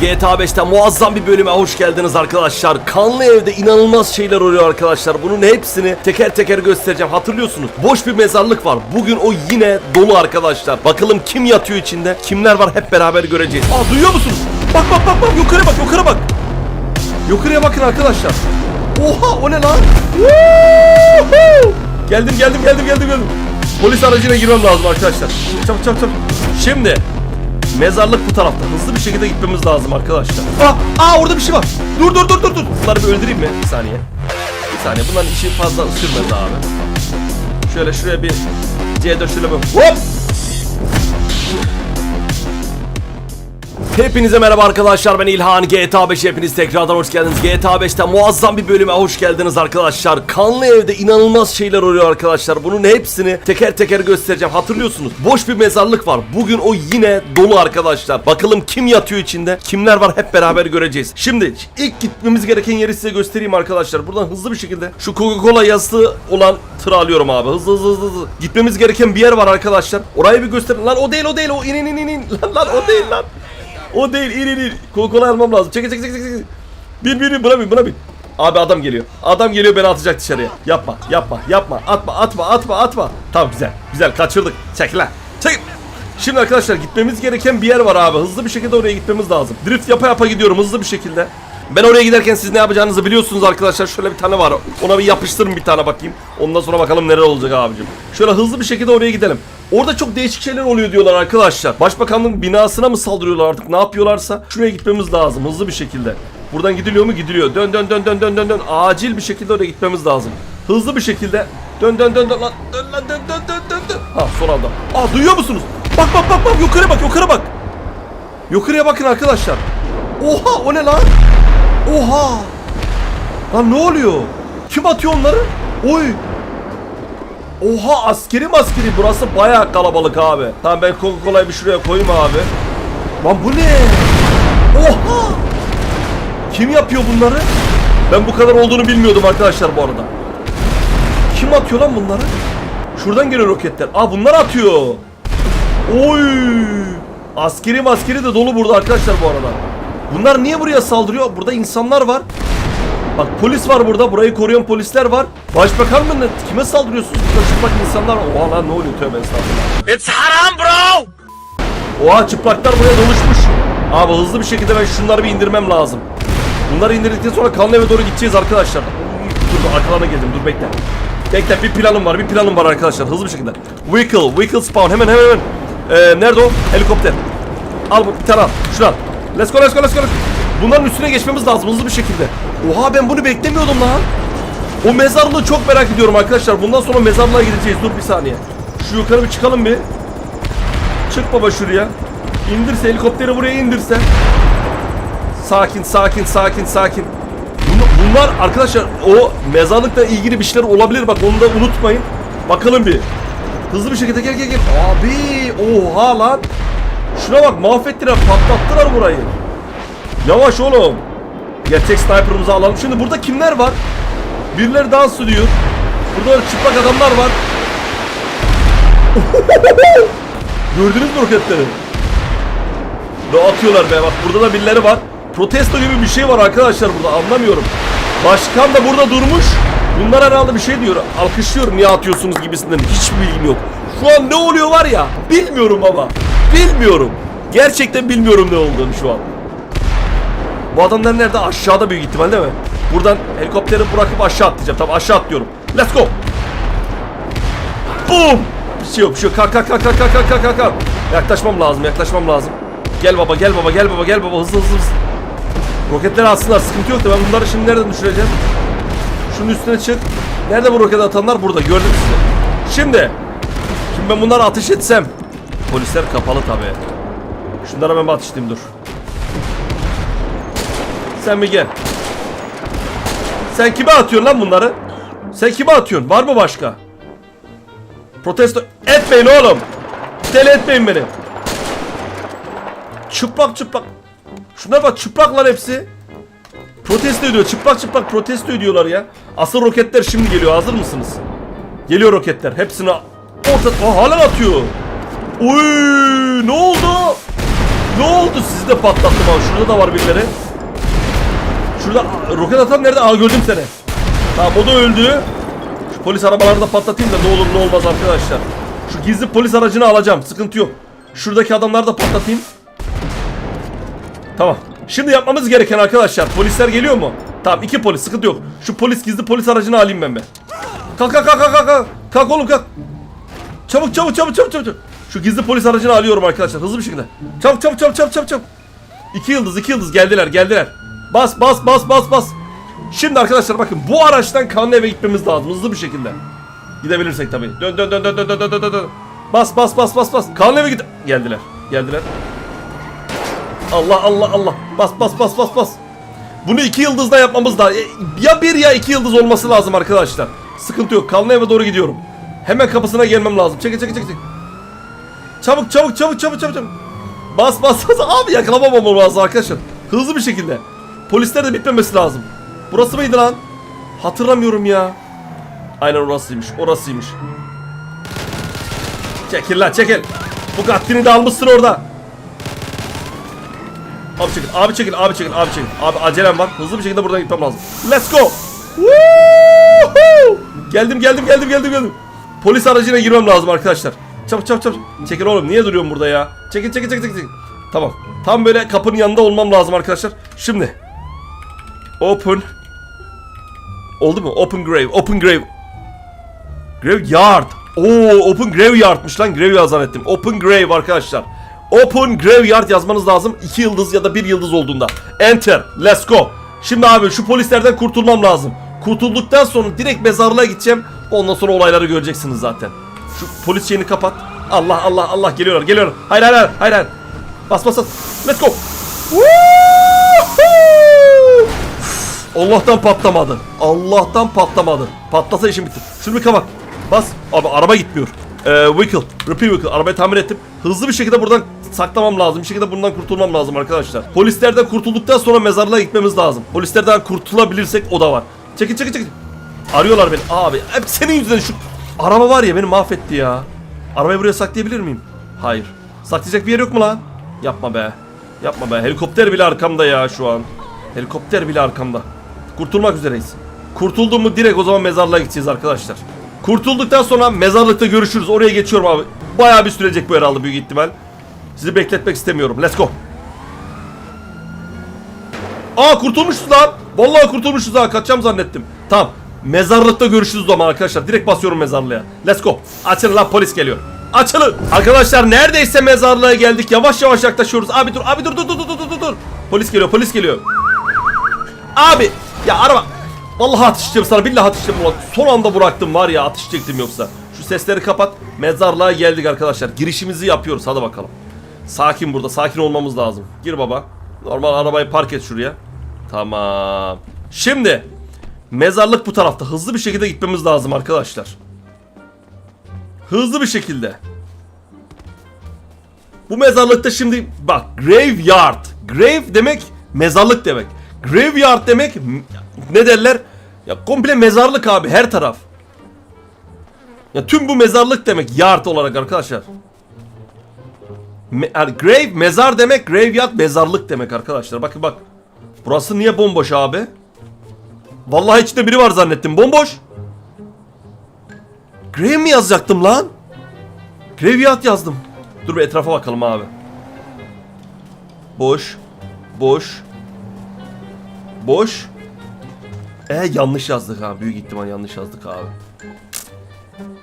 GTA 5'te muazzam bir bölüme hoş geldiniz arkadaşlar. Kanlı evde inanılmaz şeyler oluyor arkadaşlar. Bunun hepsini teker teker göstereceğim. Hatırlıyorsunuz. Boş bir mezarlık var. Bugün o yine dolu arkadaşlar. Bakalım kim yatıyor içinde? Kimler var hep beraber göreceğiz. Aa duyuyor musunuz? Bak bak bak bak yukarı bak yukarı bak. Yukarıya bakın arkadaşlar. Oha o ne lan? Geldim geldim geldim geldim geldim. Polis aracına girmem lazım arkadaşlar. Çabuk çabuk çabuk. Şimdi mezarlık bu tarafta. Hızlı bir şekilde gitmemiz lazım arkadaşlar. Aa, aa orada bir şey var. Dur dur dur dur dur. Bunları bir öldüreyim mi? Bir saniye. Bir saniye. Bunların işi fazla sürmedi abi. Şöyle şuraya bir C4 şöyle bir hop. Hepinize merhaba arkadaşlar ben İlhan. GTA 5 hepiniz tekrardan hoş geldiniz. GTA 5'te muazzam bir bölüme hoş geldiniz arkadaşlar. Kanlı evde inanılmaz şeyler oluyor arkadaşlar. Bunun hepsini teker teker göstereceğim. Hatırlıyorsunuz boş bir mezarlık var. Bugün o yine dolu arkadaşlar. Bakalım kim yatıyor içinde kimler var hep beraber göreceğiz. Şimdi ilk gitmemiz gereken yeri size göstereyim arkadaşlar. Buradan hızlı bir şekilde şu Coca-Cola yazısı olan tırı alıyorum abi. Hızlı hızlı hızlı hızlı. Gitmemiz gereken bir yer var arkadaşlar. Orayı bir gösterin. Lan o değil o değil. O in in in in in. Lan lan o değil lan o değil in in in. Coca-Cola almam lazım. Çek çek çek çek çek. Bin bin bin buna bin buna bin. Abi adam geliyor. Adam geliyor beni atacak dışarıya. Yapma yapma yapma atma atma atma atma. Tamam güzel güzel kaçırdık. Çek lan. Çek. Şimdi arkadaşlar gitmemiz gereken bir yer var abi. Hızlı bir şekilde oraya gitmemiz lazım. Drift yapa yapa gidiyorum hızlı bir şekilde. Ben oraya giderken siz ne yapacağınızı biliyorsunuz arkadaşlar. Şöyle bir tane var. Ona bir yapıştırın bir tane bakayım. Ondan sonra bakalım neler olacak abicim. Şöyle hızlı bir şekilde oraya gidelim. Orada çok değişik şeyler oluyor diyorlar arkadaşlar. Başbakanlığın binasına mı saldırıyorlar artık ne yapıyorlarsa şuraya gitmemiz lazım hızlı bir şekilde. Buradan gidiliyor mu? Gidiliyor. Dön dön dön dön dön dön dön. Acil bir şekilde oraya gitmemiz lazım. Hızlı bir şekilde. Dön dön dön dön lan. Dön lan dön dön dön dön dön. Ha son anda. Aa duyuyor musunuz? Bak bak bak bak yukarı bak yukarı bak. Yukarıya bakın arkadaşlar. Oha o ne lan? Oha. Lan ne oluyor? Kim atıyor onları? Oy. Oha askeri maskeri burası bayağı kalabalık abi. Tamam ben Coca-Cola'yı bir şuraya koyayım abi. Lan bu ne? Oha! Kim yapıyor bunları? Ben bu kadar olduğunu bilmiyordum arkadaşlar bu arada. Kim atıyor lan bunları? Şuradan geliyor roketler. Aa bunlar atıyor. Oy! Askeri maskeri de dolu burada arkadaşlar bu arada. Bunlar niye buraya saldırıyor? Burada insanlar var. Bak polis var burada. Burayı koruyan polisler var. Başbakan mı? Kime saldırıyorsunuz? Burada çıplak insanlar. Oha lan ne oluyor tövbe estağfurullah. It's haram, bro! Oha çıplaklar buraya doluşmuş. Abi hızlı bir şekilde ben şunları bir indirmem lazım. Bunları indirdikten sonra kanlı eve doğru gideceğiz arkadaşlar. Dur arkalarına geldim dur bekle. Bekle bir planım var bir planım var arkadaşlar hızlı bir şekilde. Vehicle, vehicle spawn hemen hemen hemen. Ee, nerede o? Helikopter. Al bu bir tane al. Şunu al. Let's go let's go let's go. let's go. Bunların üstüne geçmemiz lazım hızlı bir şekilde. Oha ben bunu beklemiyordum lan. O mezarlığı çok merak ediyorum arkadaşlar. Bundan sonra mezarlığa gideceğiz. Dur bir saniye. Şu yukarı bir çıkalım bir. Çık baba şuraya. İndirse helikopteri buraya indirse. Sakin sakin sakin sakin. Bun- Bunlar arkadaşlar o mezarlıkla ilgili bir şeyler olabilir bak onu da unutmayın. Bakalım bir. Hızlı bir şekilde gel gel gel. Abi oha lan. Şuna bak mahvettiler patlattılar burayı. Yavaş oğlum. Gerçek sniper'ımızı alalım. Şimdi burada kimler var? Birileri dans ediyor. Burada çıplak adamlar var. Gördünüz mü roketleri? Ne atıyorlar be bak burada da birileri var. Protesto gibi bir şey var arkadaşlar burada anlamıyorum. Başkan da burada durmuş. Bunlar herhalde bir şey diyor. Alkışlıyorum niye atıyorsunuz gibisinden. Hiçbir bilgim yok. Şu an ne oluyor var ya bilmiyorum ama. Bilmiyorum. Gerçekten bilmiyorum ne olduğunu şu an. Bu adamlar nerede? Aşağıda büyük ihtimal değil mi? Buradan helikopteri bırakıp aşağı atlayacağım. Tamam aşağı atlıyorum. Let's go. Boom. Bir şey yok bir şey yok. Kalk kalk kalk kalk kalk kalk kalk. Yaklaşmam lazım yaklaşmam lazım. Gel baba gel baba gel baba gel baba hızlı hızlı hızlı. Roketleri atsınlar sıkıntı yok da ben bunları şimdi nereden düşüreceğim? Şunun üstüne çık. Nerede bu roket atanlar? Burada gördüm sizi. Şimdi. Şimdi ben bunları ateş etsem. Polisler kapalı tabi. Şunlara ben bir ateşleyeyim dur. Sen bir gel. Sen kime atıyorsun lan bunları? Sen kime atıyorsun? Var mı başka? Protesto etmeyin oğlum. Deli etmeyin beni. Çıplak çıplak. Şuna bak çıplaklar hepsi. Protesto ediyor. Çıplak çıplak protesto ediyorlar ya. Asıl roketler şimdi geliyor. Hazır mısınız? Geliyor roketler. Hepsini orta... Aa, hala atıyor. Oy, ne oldu? Ne oldu sizi de patlattım abi. Şurada da var birileri. Şurada roket atan nerede? Aa gördüm seni. Tamam o da öldü. Şu polis arabalarını da patlatayım da ne olur ne olmaz arkadaşlar. Şu gizli polis aracını alacağım. Sıkıntı yok. Şuradaki adamları da patlatayım. Tamam. Şimdi yapmamız gereken arkadaşlar. Polisler geliyor mu? Tamam iki polis sıkıntı yok. Şu polis gizli polis aracını alayım ben be. Kalk kalk kalk kalk kalk. Kalk oğlum kalk. Çabuk çabuk çabuk çabuk çabuk. Şu gizli polis aracını alıyorum arkadaşlar hızlı bir şekilde. Çabuk çabuk çabuk çabuk çabuk. İki yıldız iki yıldız geldiler geldiler. Bas bas bas bas bas. Şimdi arkadaşlar bakın bu araçtan kanlı eve gitmemiz lazım hızlı bir şekilde. Gidebilirsek tabii. Dön dön dön dön dön dön dön dön. Bas bas bas bas bas. Kanlı eve git. Geldiler. Geldiler. Allah Allah Allah. Bas bas bas bas bas. Bunu iki yıldızla yapmamız lazım. E, ya bir ya iki yıldız olması lazım arkadaşlar. Sıkıntı yok. Kanlı eve doğru gidiyorum. Hemen kapısına gelmem lazım. Çekil çekil çekil. Çabuk çabuk çabuk çabuk çabuk. Bas bas bas. Abi yakalamamam lazım arkadaşlar. Hızlı bir şekilde. Polisler de bitmemesi lazım. Burası mıydı lan? Hatırlamıyorum ya. Aynen orasıymış. Orasıymış. Çekil lan çekil. Bu kattini de almışsın orada. Abi çekil, abi çekil, abi çekil, abi çekil. Abi acelem var. Hızlı bir şekilde buradan gitmem lazım. Let's go. Woohoo! Geldim, geldim, geldim, geldim, geldim. Polis aracına girmem lazım arkadaşlar. Çabuk, çabuk, çabuk. Çekil oğlum. Niye duruyorsun burada ya? Çekil, çekil, çekil, çekil. Tamam. Tam böyle kapının yanında olmam lazım arkadaşlar. Şimdi. Open. Oldu mu? Open grave, open grave. Graveyard. Oo, open graveyard'mış lan. Graveyard zannettim. Open grave arkadaşlar. Open graveyard yazmanız lazım. 2 yıldız ya da 1 yıldız olduğunda. Enter. Let's go. Şimdi abi şu polislerden kurtulmam lazım. Kurtulduktan sonra direkt mezarlığa gideceğim. Ondan sonra olayları göreceksiniz zaten. Şu polis şeyini kapat. Allah Allah Allah geliyorlar geliyorlar. Hayır hayır hayır hayır. hayır. Bas bas bas. Let's go. Woohoo! Allah'tan patlamadı. Allah'tan patlamadı. Patlasa işim bitti. Bir kapat. Bas. Abi araba gitmiyor. Ee, vehicle. Repair vehicle. Arabayı tamir ettim. Hızlı bir şekilde buradan saklamam lazım. Bir şekilde bundan kurtulmam lazım arkadaşlar. Polislerden kurtulduktan sonra mezarlığa gitmemiz lazım. Polislerden kurtulabilirsek o da var. Çekil çekil çekil. Arıyorlar beni. Abi hep senin yüzünden şu araba var ya beni mahvetti ya. Arabayı buraya saklayabilir miyim? Hayır. Saklayacak bir yer yok mu lan? Yapma be. Yapma be. Helikopter bile arkamda ya şu an. Helikopter bile arkamda. Kurtulmak üzereyiz. Kurtuldum mu direkt o zaman mezarlığa gideceğiz arkadaşlar. Kurtulduktan sonra mezarlıkta görüşürüz. Oraya geçiyorum abi. Bayağı bir sürecek bu herhalde büyük ihtimal. Sizi bekletmek istemiyorum. Let's go. Aa kurtulmuşuz lan. Vallahi kurtulmuşuz ha. Kaçacağım zannettim. Tamam. Mezarlıkta görüşürüz o zaman arkadaşlar. Direkt basıyorum mezarlığa. Let's go. Açılın lan polis geliyor. Açılın. Arkadaşlar neredeyse mezarlığa geldik. Yavaş yavaş yaklaşıyoruz. Abi dur. Abi dur dur dur dur dur dur. Polis geliyor. Polis geliyor. Abi ya araba. Vallahi atışacağım sana. Billahi atışacağım. Ulan Son anda bıraktım var ya atışacaktım yoksa. Şu sesleri kapat. Mezarlığa geldik arkadaşlar. Girişimizi yapıyoruz. Hadi bakalım. Sakin burada. Sakin olmamız lazım. Gir baba. Normal arabayı park et şuraya. Tamam. Şimdi mezarlık bu tarafta. Hızlı bir şekilde gitmemiz lazım arkadaşlar. Hızlı bir şekilde. Bu mezarlıkta şimdi bak graveyard. Grave demek mezarlık demek. Graveyard demek ne derler? Ya komple mezarlık abi her taraf. Ya tüm bu mezarlık demek yard olarak arkadaşlar. Me- grave mezar demek, graveyard mezarlık demek arkadaşlar. Bakın bak. Burası niye bomboş abi? Vallahi içinde biri var zannettim. Bomboş. Grave mi yazacaktım lan? Graveyard yazdım. Dur bir etrafa bakalım abi. Boş. Boş. Boş. E yanlış yazdık abi. Büyük ihtimal yanlış yazdık abi.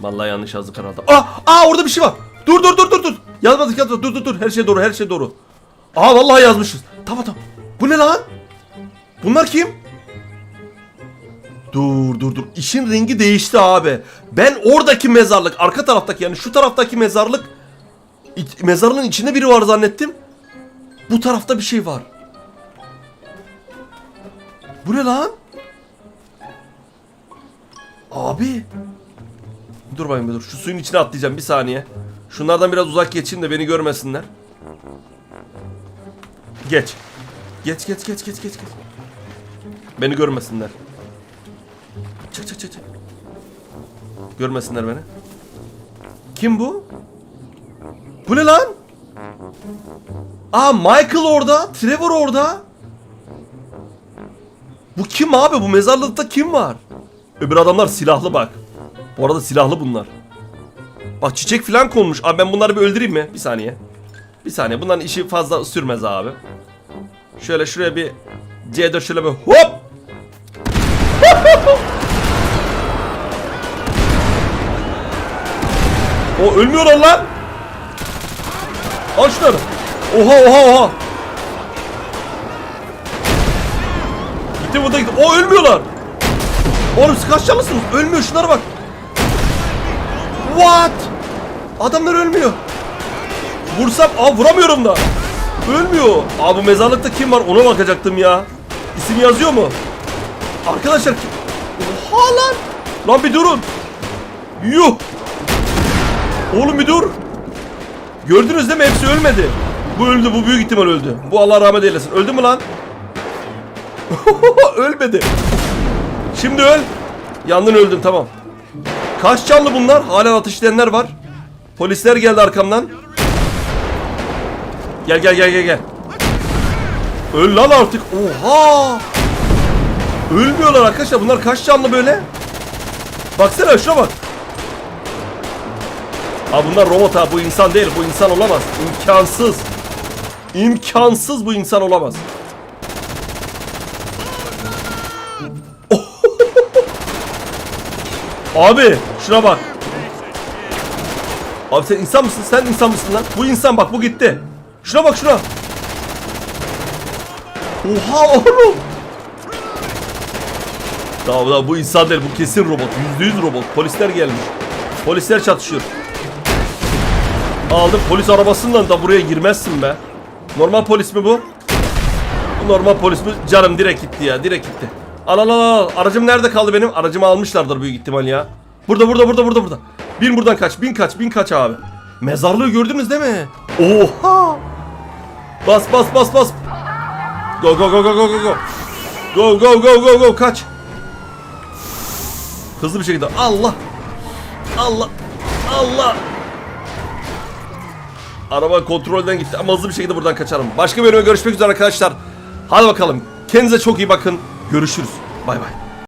Vallahi yanlış yazdık herhalde. Aa, aa orada bir şey var. Dur dur dur dur dur. Yazmadık yazmadık. Dur dur dur. Her şey doğru. Her şey doğru. Aa vallahi yazmışız. Tamam tamam. Bu ne lan? Bunlar kim? Dur dur dur. İşin rengi değişti abi. Ben oradaki mezarlık, arka taraftaki yani şu taraftaki mezarlık mezarlığın içinde biri var zannettim. Bu tarafta bir şey var. Bu ne lan? Abi. Dur bakayım dur. Şu suyun içine atlayacağım bir saniye. Şunlardan biraz uzak geçeyim de beni görmesinler. Geç. Geç geç geç geç geç geç. Beni görmesinler. Çık çık çık çık. Görmesinler beni. Kim bu? Bu ne lan? Aa Michael orada. Trevor orada. Bu kim abi? Bu mezarlıkta kim var? Öbür adamlar silahlı bak. Bu arada silahlı bunlar. Bak çiçek falan konmuş. Abi ben bunları bir öldüreyim mi? Bir saniye. Bir saniye. Bunların işi fazla sürmez abi. Şöyle şuraya bir C4 şöyle bir hop. o ölmüyorlar lan. Al. Oha oha oha. Gitti bu da gitti. O ölmüyorlar. Oğlum siz kaç canlısınız? Ölmüyor şunlara bak. What? Adamlar ölmüyor. Vursam aa vuramıyorum da. Ölmüyor. Abi bu mezarlıkta kim var ona bakacaktım ya. İsim yazıyor mu? Arkadaşlar? Oha lan. Lan bir durun. Yuh. Oğlum bir dur. Gördünüz değil mi? Hepsi ölmedi. Bu öldü. Bu büyük ihtimal öldü. Bu Allah rahmet eylesin. Öldü mü lan? Ölmedi. Şimdi öl. Yandın öldün tamam. Kaç canlı bunlar? Halen atış edenler var. Polisler geldi arkamdan. Gel gel gel gel gel. Öl lan artık. Oha. Ölmüyorlar arkadaşlar. Bunlar kaç canlı böyle? Baksana şuna bak. Ha bunlar robot ha. Bu insan değil. Bu insan olamaz. İmkansız. İmkansız bu insan olamaz. Abi şuna bak. Abi sen insan mısın? Sen insan mısın lan? Bu insan bak bu gitti. Şuna bak şuna. Oha oğlum. Tamam tamam bu insan değil bu kesin robot. Yüzde yüz robot. Polisler gelmiş. Polisler çatışıyor. Aldım polis arabasından da buraya girmezsin be. Normal polis mi bu? Bu normal polis mi? Canım direkt gitti ya direkt gitti. Al al al. Aracım nerede kaldı benim? Aracımı almışlardır büyük ihtimal ya. Burada burada burada burada burada. Bin buradan kaç bin kaç bin kaç abi. Mezarlığı gördünüz değil mi? Oha. Bas bas bas bas. Go go go go go go go. Go go go go go kaç. Hızlı bir şekilde. Allah. Allah. Allah. Araba kontrolden gitti ama hızlı bir şekilde buradan kaçarım. Başka bölüme görüşmek üzere arkadaşlar. Hadi bakalım. Kendinize çok iyi bakın. Görüşürüz. Bay bay.